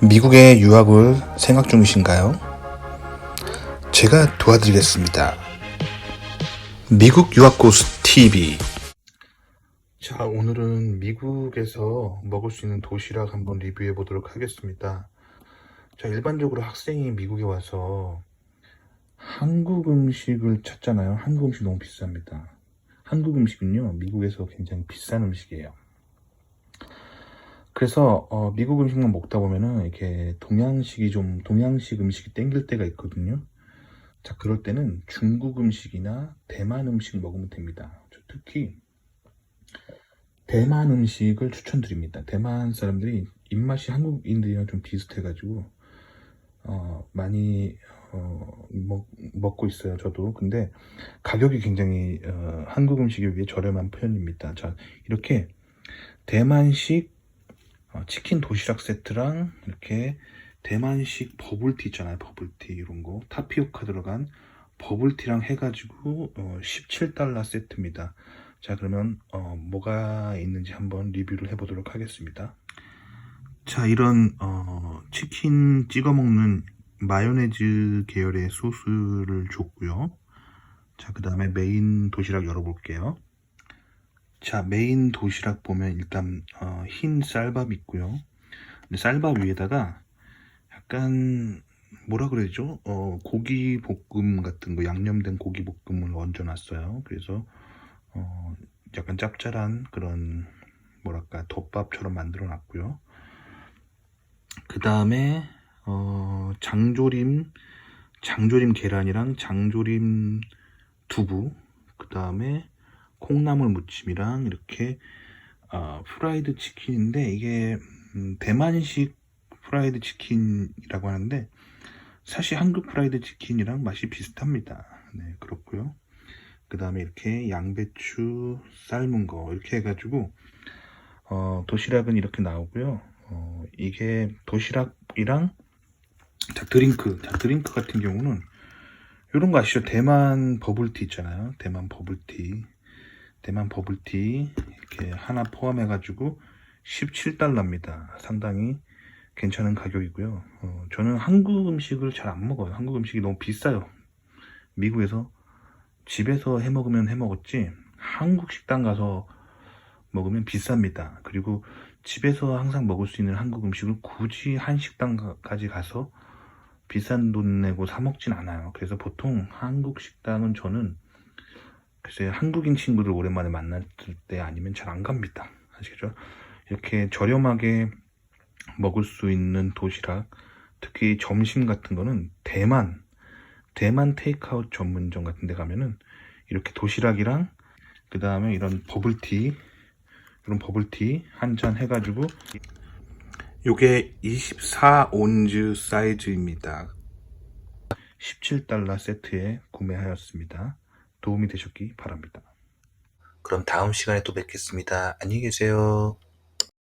미국에 유학을 생각 중이신가요? 제가 도와드리겠습니다. 미국 유학고수 TV. 자, 오늘은 미국에서 먹을 수 있는 도시락 한번 리뷰해 보도록 하겠습니다. 자, 일반적으로 학생이 미국에 와서 한국 음식을 찾잖아요. 한국 음식 너무 비쌉니다. 한국 음식은요, 미국에서 굉장히 비싼 음식이에요. 그래서 어, 미국 음식만 먹다 보면은 이렇게 동양식이 좀 동양식 음식이 땡길 때가 있거든요. 자, 그럴 때는 중국 음식이나 대만 음식 먹으면 됩니다. 저 특히 대만 음식을 추천드립니다. 대만 사람들이 입맛이 한국인들이랑 좀 비슷해가지고 어, 많이 어, 먹, 먹고 있어요. 저도. 근데 가격이 굉장히 어, 한국 음식에 비해 저렴한 편입니다. 자, 이렇게 대만식 어, 치킨 도시락 세트랑 이렇게 대만식 버블티 있잖아요. 버블티 이런 거 타피오카 들어간 버블티랑 해가지고 어, 17달러 세트입니다. 자 그러면 어, 뭐가 있는지 한번 리뷰를 해보도록 하겠습니다. 자 이런 어, 치킨 찍어 먹는 마요네즈 계열의 소스를 줬고요. 자 그 다음에 메인 도시락 열어볼게요. 자, 메인 도시락 보면 일단 어, 흰 쌀밥 있고요. 쌀밥 위에다가 약간 뭐라 그러죠? 어, 고기 볶음 같은 거 양념된 고기 볶음을 얹어 놨어요. 그래서 어, 약간 짭짤한 그런 뭐랄까 덮밥처럼 만들어 놨고요. 그 다음에 어, 장조림 장조림 계란이랑 장조림 두부 그 다음에 콩나물 무침이랑 이렇게 어, 프라이드 치킨인데 이게 음, 대만식 프라이드 치킨이라고 하는데 사실 한국 프라이드 치킨이랑 맛이 비슷합니다. 네 그렇고요. 그 다음에 이렇게 양배추 삶은 거 이렇게 해가지고 어, 도시락은 이렇게 나오고요. 어, 이게 도시락이랑 자 드링크 자 드링크 같은 경우는 이런 거 아시죠? 대만 버블티 있잖아요. 대만 버블티 대만 버블티 이렇게 하나 포함해 가지고 17달러입니다. 상당히 괜찮은 가격이고요. 어, 저는 한국 음식을 잘 안 먹어요. 한국 음식이 너무 비싸요. 미국에서 집에서 해 먹으면 해 먹었지 한국 식당 가서 먹으면 비쌉니다. 그리고 집에서 항상 먹을 수 있는 한국 음식을 굳이 한 식당까지 가서 비싼 돈 내고 사 먹진 않아요. 그래서 보통 한국 식당은 저는 글쎄 한국인 친구를 오랜만에 만날 때 아니면 잘 안 갑니다. 아시겠죠? 이렇게 저렴하게 먹을 수 있는 도시락, 특히 점심 같은 거는 대만, 대만 테이크아웃 전문점 같은 데 가면은 이렇게 도시락이랑 그 다음에 이런 버블티, 이런 버블티 한 잔 해가지고 요게 24온즈 사이즈입니다. 17달러 세트에 구매하였습니다. 도움이 되셨기 바랍니다. 그럼 다음 시간에 또 뵙겠습니다. 안녕히 계세요.